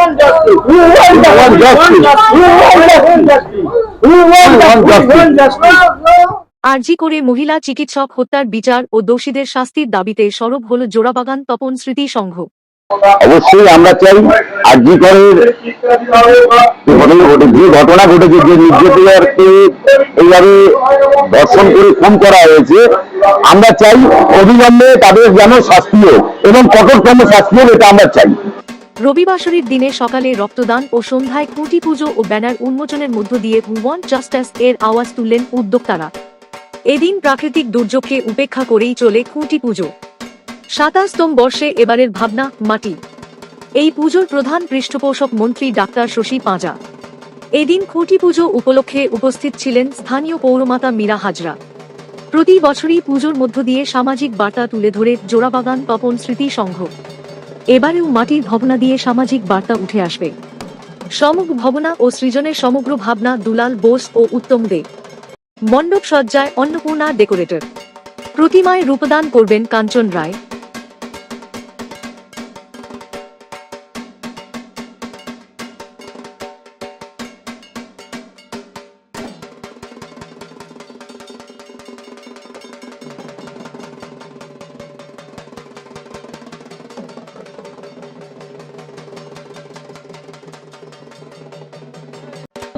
want justice. We want justice. আরজি করে মহিলা চিকিৎসক হত্যার বিচার ও দোষীদের শাস্তির দাবিতে সরব হল জোড়াবাগান তপন স্মৃতি সংঘ। অবশ্যই আমরা চাই আরজি করের যে ঘটনা ঘটেছে যে নির্যাতিতাকে এইভাবে ধর্ষণ করে খুন করা হয়েছে আমরা চাই অবিলম্বে তাদের যেন শাস্তি হোক এবং কঠোরতম শাস্তি হোক এটা আমরা চাই। রবিবাসরীর দিনে সকালে রক্তদান ও সন্ধ্যায় খুঁটি পুজো ও ব্যানার উন্মোচনের মধ্য দিয়ে ওয়ান জাস্টিস এর আওয়াজ তুললেন উদ্যোক্তারা। এদিন প্রাকৃতিক দুর্যোগকে উপেক্ষা করেই চলে খুঁটি পুজো। সাতাশতম বর্ষে এবারের ভাবনা, মাটি। এই পুজোর প্রধান পৃষ্ঠপোষক মন্ত্রী ডাক্তার শশী পাঁজা। এদিন খুঁটি পুজো উপলক্ষে উপস্থিত ছিলেন স্থানীয় পৌরমাতা মীরা হাজরা। প্রতি বছরই পুজোর মধ্য দিয়ে সামাজিক বার্তা তুলে ধরে জোড়াবাগান তপন স্মৃতি সংঘ। এবারেও মাটির ভবনা দিয়ে সামাজিক বার্তা উঠে আসবে। সমগ্র ভবনা ও সৃজনের সমগ্র ভাবনা দুলাল বোস ও উত্তম দে। মণ্ডপ সজ্জায় অন্নপূর্ণা ডেকোরেটর। প্রতিমায় রূপদান করবেন কাঞ্চন রায়।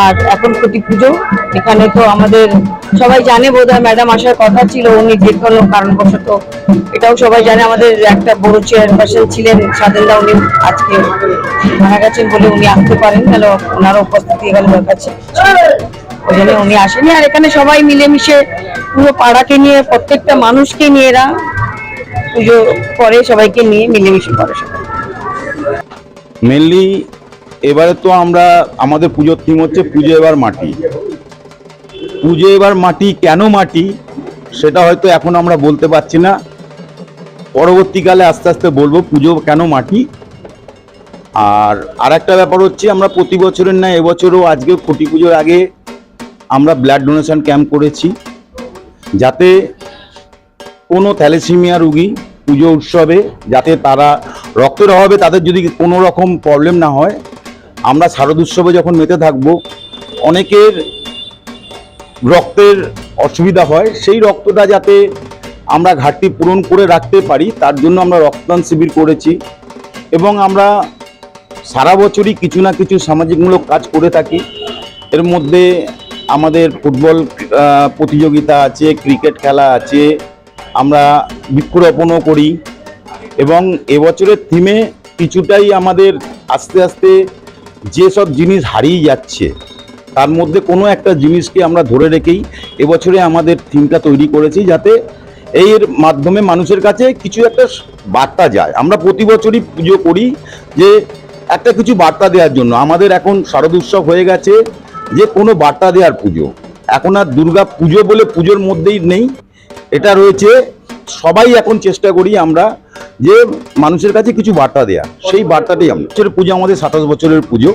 আর এখন খুঁটি পুজো। এখানে তো আমাদের সবাই জানে বোধহয় ম্যাডাম আসার কথা ছিল, উনি যে কোনো কারণবশত। এটাও সবাই জানে, আমাদের একটা বড় চেয়ারপারসন ছিলেন স্বাধীনদা উনি আজকে মারা গেছেন বলে উনি আসতে পারেন, তাহলে ওনারও উপস্থিতি এখানে দরকার ছিল। ওই জন্য উনি আসেনি। আর এখানে সবাই মিলেমিশে পুরো পাড়াকে নিয়ে, প্রত্যেকটা মানুষকে নিয়ে এরা পুজো করে, সবাইকে নিয়ে মিলেমিশে করে সবাই। মেনলি এবারে তো আমরা, আমাদের পুজোর থিম হচ্ছে পুজো এবার মাটি। পুজো এবার মাটি, কেন মাটি? সেটা হয়তো এখন আমরা বলতে পারছি না। পরবর্তীকালে আস্তে আস্তে বলব পুজো কেন মাটি। আর আরেকটা ব্যাপার হচ্ছে, আমরা প্রতি বছরের না, এবছরও আজকে খুঁটি পুজোর আগে আমরা ব্লাড ডোনেশন ক্যাম্প করেছি। যাতে কোনো থ্যালেসিমিয়া রুগী পুজো উৎসবে, যাতে তারা রক্তের অভাবে তাদের যদি কোনো রকম প্রবলেম না হয় আমরা শারদ উৎসবে যখন মেতে থাকব, অনেকের রক্তের অসুবিধা হয়। সেই রক্তটা যাতে আমরা ঘাটতি পূরণ করে রাখতে পারি, তার জন্য আমরা রক্তদান শিবির করেছি এবং আমরা সারা বছরই কিছু না কিছু সামাজিকমূলক কাজ করে থাকি। এর মধ্যে আমাদের ফুটবল প্রতিযোগিতা আছে, ক্রিকেট খেলা আছে, আমরা বৃক্ষরোপণও করি এবং এবছরের থিমে কিছুটাই আমাদের আস্তে আস্তে যেসব জিনিস হারিয়ে যাচ্ছে, তার মধ্যে কোনো একটা জিনিসকে আমরা ধরে রেখেই এবছরে আমাদের থিমটা তৈরি করেছি যাতে এর মাধ্যমে মানুষের কাছে কিছু একটা বার্তা যায়। আমরা প্রতি বছরই পুজো করি যে একটা কিছু বার্তা দেওয়ার জন্য। আমাদের এখন শারদ উৎসব হয়ে গেছে যে কোনো বার্তা দেওয়ার পুজো। এখন আর দুর্গা পুজো বলে পুজোর মধ্যেই নেই। এটা রয়েছে, সবাই এখন চেষ্টা করি আমরা যে মানুষের কাছে কিছু বার্তা দেয়া, সেই বার্তাটাই আমরা। পুজো আমাদের সাতাশ বছরের পুজো।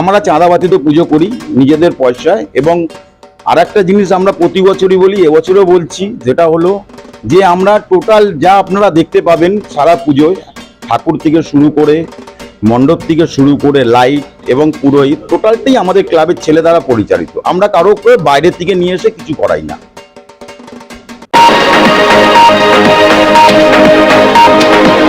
আমরা চাঁদাবাতিতে পুজো করি নিজেদের পয়সায় এবং আর একটা জিনিস আমরা প্রতি বছরই বলি, এবছরও বলছি, যেটা হলো যে আমরা টোটাল যা আপনারা দেখতে পাবেন সারা পুজোয়, ঠাকুর থেকে শুরু করে, মণ্ডপ থেকে শুরু করে লাইট এবং পুরোহিত, টোটালটাই আমাদের ক্লাবের ছেলে দ্বারা পরিচালিত। আমরা কারও করে বাইরের থেকে নিয়ে এসে কিছু করাই না। Thank you.